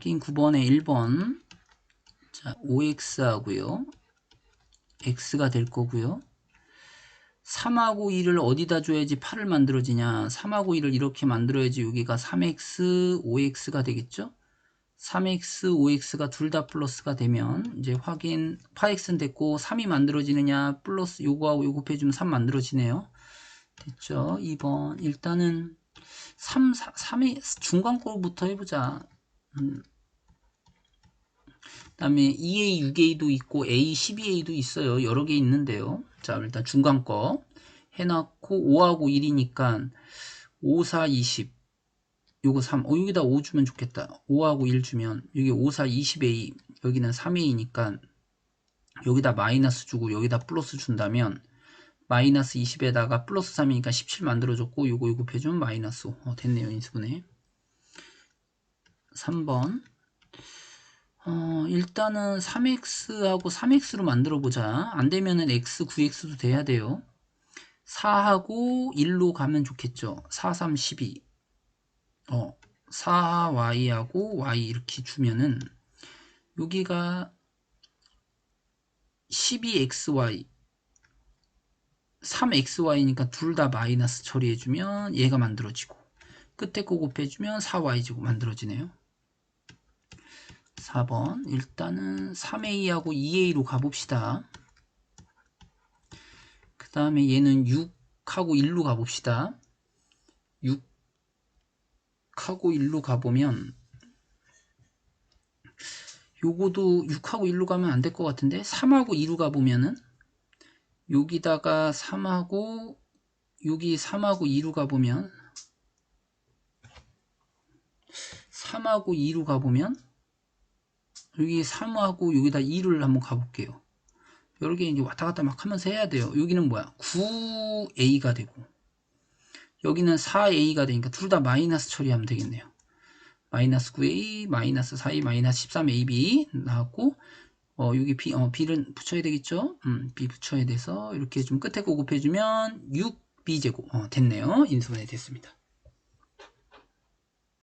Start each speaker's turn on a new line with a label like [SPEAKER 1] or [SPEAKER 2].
[SPEAKER 1] 확인 9번에 1번. 자 5x 하고요. X가 될 거고요. 3하고 2를 어디다 줘야지 8을 만들어지냐? 3하고 2를 이렇게 만들어야지 여기가 3x 5x가 되겠죠? 3x 5x가 둘 다 플러스가 되면 이제 확인 8x는 됐고 3이 만들어지느냐? 플러스 요거하고 요거 곱해주면 3 만들어지네요. 됐죠? 2번. 일단은 3, 4, 3의 중간꼴부터 해보자 음. 그 다음에 2A, 6A도 있고 A, 12A도 있어요. 여러 개 있는데요. 자, 일단 중간 거 해놨고 5하고 1이니까 5, 4, 20 요거 3, 어, 여기다 5 주면 좋겠다. 5하고 1 주면 여기 5, 4, 20A 여기는 3A니까 여기다 마이너스 주고 여기다 플러스 준다면 마이너스 20에다가 플러스 3이니까 17 만들어줬고 요거 요거 곱해주면 마이너스 5 어, 됐네요 인수분해 3번. 어, 일단은 3x하고 3x로 만들어 보자. 안되면은 x 9x도 돼야 돼요. 4하고 1로 가면 좋겠죠. 4, 3, 12 어, 4y하고 y 이렇게 주면은 여기가 12xy 3xy니까 둘 다 마이너스 처리해주면 얘가 만들어지고 끝에 거 곱해주면 4y제곱 만들어지네요 4번 일단은 3A하고 2A로 가봅시다. 그 다음에 얘는 6하고 1로 가봅시다. 6하고 1로 가보면 요거도 6하고 1로 가면 안 될 것 같은데 3하고 2로 가보면은 여기다가 3하고 여기 3하고 2로 가보면 3하고 2로 가보면 여기 3하고 여기다 2를 한번 가볼게요. 여러 개 이제 왔다 갔다 막 하면서 해야 돼요. 여기는 뭐야? 9A가 되고 여기는 4A가 되니까 둘 다 마이너스 처리하면 되겠네요. 마이너스 9A, 마이너스 4A, 마이너스 13AB 나왔고 어, 여기 B, 어, B를 붙여야 되겠죠? 음, B 붙여야 돼서 이렇게 좀 끝에 거 곱해주면 6B제곱 어, 됐네요. 인수분해 됐습니다.